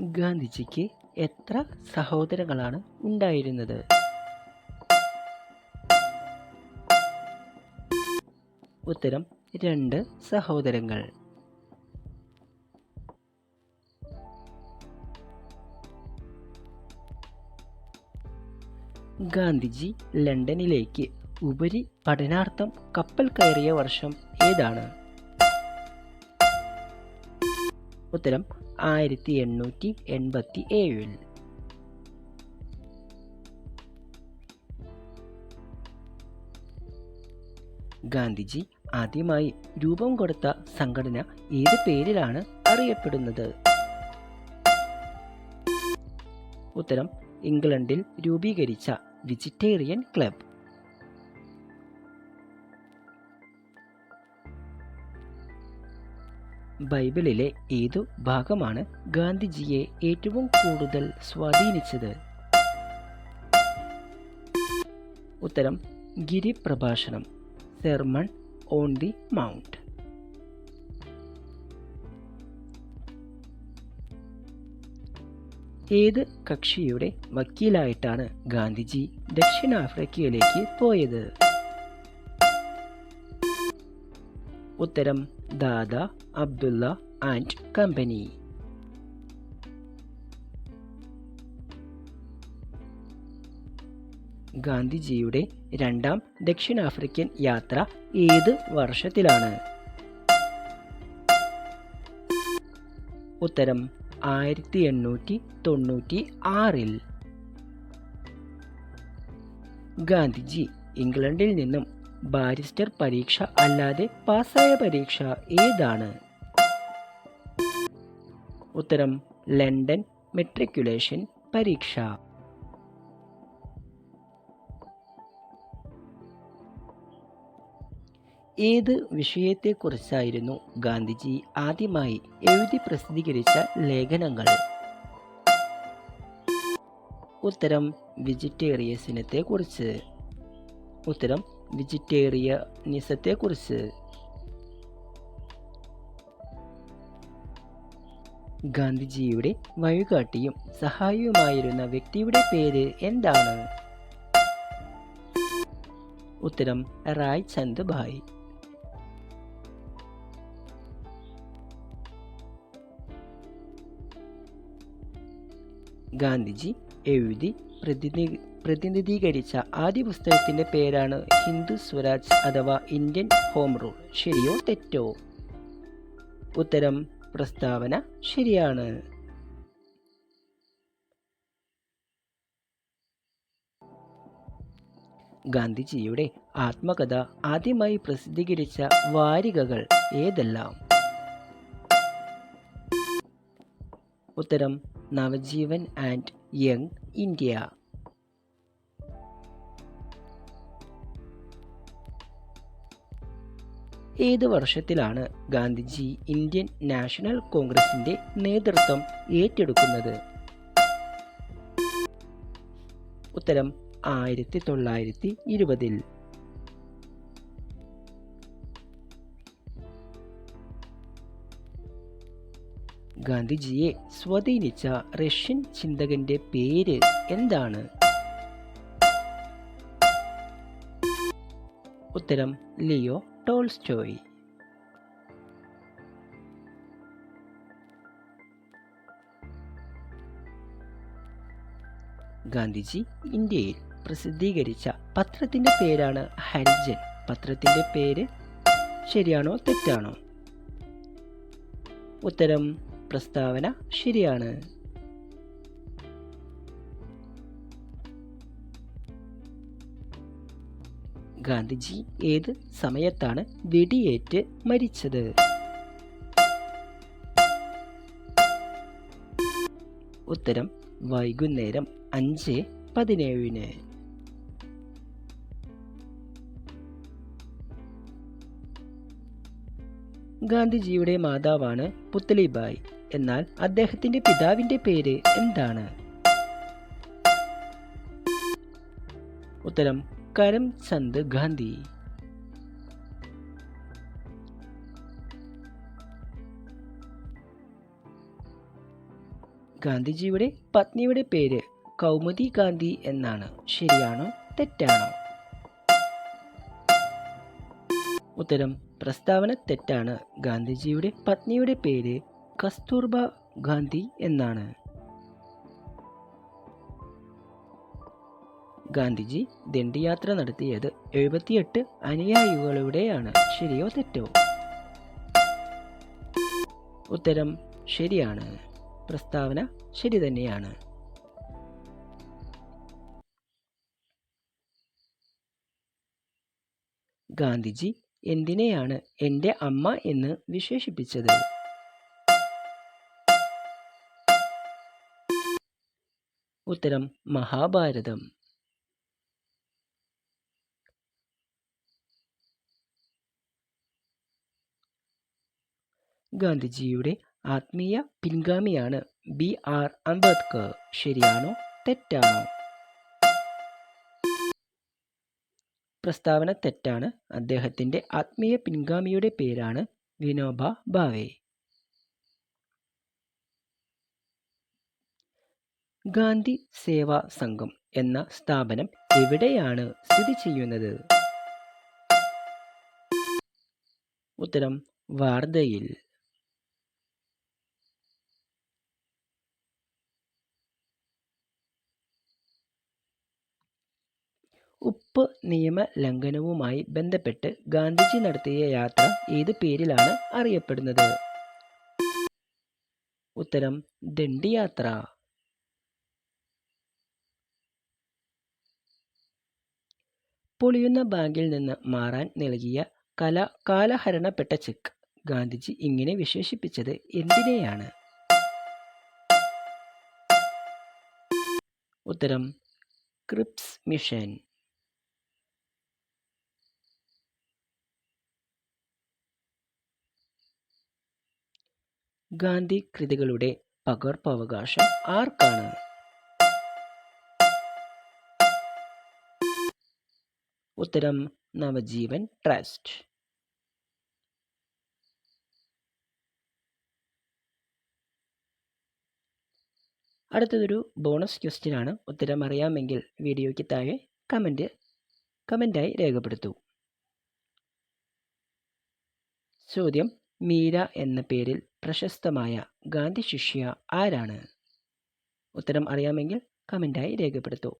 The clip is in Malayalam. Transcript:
ഗാന്ധിജിക്ക് എത്ര സഹോദരങ്ങളാണ് ഉണ്ടായിരുന്നത്? ഉത്തരം രണ്ട് സഹോദരങ്ങൾ. ഗാന്ധിജി ലണ്ടനിലേക്ക് ഉപരി പഠനാർത്ഥം കപ്പൽ കയറിയ വർഷം ഏതാണ്? ഉത്തരം ആയിരത്തി എണ്ണൂറ്റി എൺപത്തി ഏഴിൽ ഗാന്ധിജി ആദ്യമായി രൂപം കൊടുത്ത സംഘടന ഏത് പേരിലാണ് അറിയപ്പെടുന്നത്? ഉത്തരം ഇംഗ്ലണ്ടിൽ രൂപീകരിച്ച വെജിറ്റേറിയൻ ക്ലബ് ബൈബിളിലെ ഏതു ഭാഗമാണ് ഗാന്ധിജിയെ ഏറ്റവും കൂടുതൽ സ്വാധീനിച്ചത്? ഉത്തരം ഗിരിപ്രഭാഷണം സെർമൺ ഓൺ ദി മൗണ്ട്. ഏത് കക്ഷിയുടെ വക്കീലായിട്ടാണ് ഗാന്ധിജി ദക്ഷിണാഫ്രിക്കയിലേക്ക് പോയത്? ഉത്തരം ദാദ അബ്ദുള്ള ആൻഡ് കമ്പനി. ഗാന്ധിജിയുടെ രണ്ടാം ദക്ഷിണാഫ്രിക്കൻ യാത്ര ഏത് വർഷത്തിലാണ്? ഉത്തരം ആയിരത്തി എണ്ണൂറ്റി തൊണ്ണൂറ്റി ആറിൽ ഗാന്ധിജി ഇംഗ്ലണ്ടിൽ നിന്നും ബാരിസ്റ്റർ പരീക്ഷ അല്ലാതെ പാസ്സായ പരീക്ഷ ഏതാണ്? ഉത്തരം ലണ്ടൻ മെട്രിക്കുലേഷൻ പരീക്ഷ. ഏത് വിഷയത്തെക്കുറിച്ചായിരുന്നു ഗാന്ധിജി ആദ്യമായി എഴുതി പ്രസിദ്ധീകരിച്ച ലേഖനങ്ങൾ? ഉത്തരം വെജിറ്റേറിയസിനത്തെ കുറിച്ച് ഉത്തരം വെജിറ്റേറിയനിസത്തെ കുറിച്ച്. ഗാന്ധിജിയുടെ വഴികാട്ടിയും സഹായിയുമായിരുന്ന വ്യക്തിയുടെ പേര് എന്താണ്? ഉത്തരം റായ് ചന്ദ് ഭായ്. ഗാന്ധിജി എഴുതി പ്രതിനി പ്രതിനിധീകരിച്ച ആദ്യ പുസ്തകത്തിന്റെ പേരാണ് ഹിന്ദു സ്വരാജ് അഥവാ ഇന്ത്യൻ ഹോം റൂൾ. ശരിയോ തെറ്റോ? ഉത്തരം പ്രസ്താവന ശരിയാണ്. ഗാന്ധിജിയുടെ ആത്മകഥ ആദ്യമായി പ്രസിദ്ധീകരിച്ച വാരികകൾ ഏതെല്ലാം? ഉത്തരം നവജീവൻ ആൻഡ് യങ് ഇന്ത്യ. ഏത് വർഷത്തിലാണ് ഗാന്ധിജി ഇന്ത്യൻ നാഷണൽ കോൺഗ്രസിന്റെ നേതൃത്വം ഏറ്റെടുക്കുന്നത്? ഉത്തരം ആയിരത്തി തൊള്ളായിരത്തി ഇരുപതിൽ. ഗാന്ധിജിയെ സ്വാധീനിച്ച റഷ്യൻ ചിന്തകന്റെ പേര് എന്താണ്? ഉത്തരം ലിയോ ടോൾസ്റ്റോയ്. ഗാന്ധിജി ഇന്ത്യയിൽ പ്രസിദ്ധീകരിച്ച പത്രത്തിന്റെ പേരാണ് ഹരിജൻ. പത്രത്തിന്റെ പേര് ശരിയാണോ തെറ്റാണോ? ഉത്തരം പ്രസ്താവന ശരിയാണ്. ഗാന്ധിജി ഏത് സമയത്താണ് വെടിയേറ്റ് മരിച്ചത്? ഉത്തരം വൈകുന്നേരം അഞ്ച് പതിനേഴിന്. ഗാന്ധിജിയുടെ മാതാവാണ് പുത്ലിബായ്. എന്നാൽ അദ്ദേഹത്തിന്റെ പിതാവിന്റെ പേര് എന്താണ്? ഉത്തരം കരംചന്ദ് ഗാന്ധി ഗാന്ധിജിയുടെ പത്നിയുടെ പേര് കൗമുദി ഗാന്ധി എന്നാണ്. ശരിയാണോ തെറ്റാണോ? ഉത്തരം പ്രസ്താവന തെറ്റാണ്. ഗാന്ധിജിയുടെ പത്നിയുടെ പേര് കസ്തൂർബ ഗാന്ധി എന്നാണ്. ഗാന്ധിജി ദണ്ഡിയാത്ര നടത്തിയത് എഴുപത്തിയെട്ട് അനുയായികളുടെയാണ്. ശരിയോ തെറ്റോ? ഉത്തരം ശരിയാണ്. പ്രസ്താവന ശരി തന്നെയാണ്. ഗാന്ധിജി എന്തിനെയാണ് എന്റെ അമ്മ എന്ന് വിശേഷിപ്പിച്ചത്? ഉത്തരം മഹാഭാരതം. ഗാന്ധിജിയുടെ ആത്മീയ പിൻഗാമിയാണ് ബി ആർ അംബേദ്കർ. ശരിയാണോ? തെറ്റാണോ? പ്രസ്താവന തെറ്റാണ്. അദ്ദേഹത്തിന്റെ ആത്മീയ പിൻഗാമിയുടെ പേരാണ് വിനോബ ഭാവെ. ഗാന്ധി സേവാ സംഘം എന്ന സ്ഥാപനം എവിടെയാണ് സ്ഥിതി ചെയ്യുന്നത്? ഉത്തരം വാർധയിൽ ഉപ്പ് നിയമ ലംഘനവുമായി ബന്ധപ്പെട്ട് ഗാന്ധിജി നടത്തിയ യാത്ര ഏത് പേരിലാണ് അറിയപ്പെടുന്നത്? ഉത്തരം ദണ്ഡി യാത്ര പൊളിയുന്ന ബാങ്കിൽ നിന്ന് മാറാൻ നൽകിയ കല കാലഹരണപ്പെട്ട ചെക്ക്. ഗാന്ധിജി ഇങ്ങനെ വിശേഷിപ്പിച്ചത് എന്തിനെയാണ്? ഉത്തരം ക്രിപ്സ് മിഷൻ. ഗാന്ധി കൃതികളുടെ പകർപ്പവകാശം ആർക്കാണ്? ഉത്തരം നവജീവൻ ട്രസ്റ്റ്. അടുത്തതൊരു ബോണസ് ക്വസ്റ്റ്യൻ ആണ് ഉത്തരം അറിയാമെങ്കിൽ വീഡിയോയ്ക്ക് താഴെ കമന്റ് കമന്റായി രേഖപ്പെടുത്തൂ. ചോദ്യം മീര എന്ന പേരിൽ പ്രശസ്തമായ ഗാന്ധി ശിഷ്യ ആരാണ്? ഉത്തരം അറിയാമെങ്കിൽ കമന്റായി രേഖപ്പെടുത്തൂ.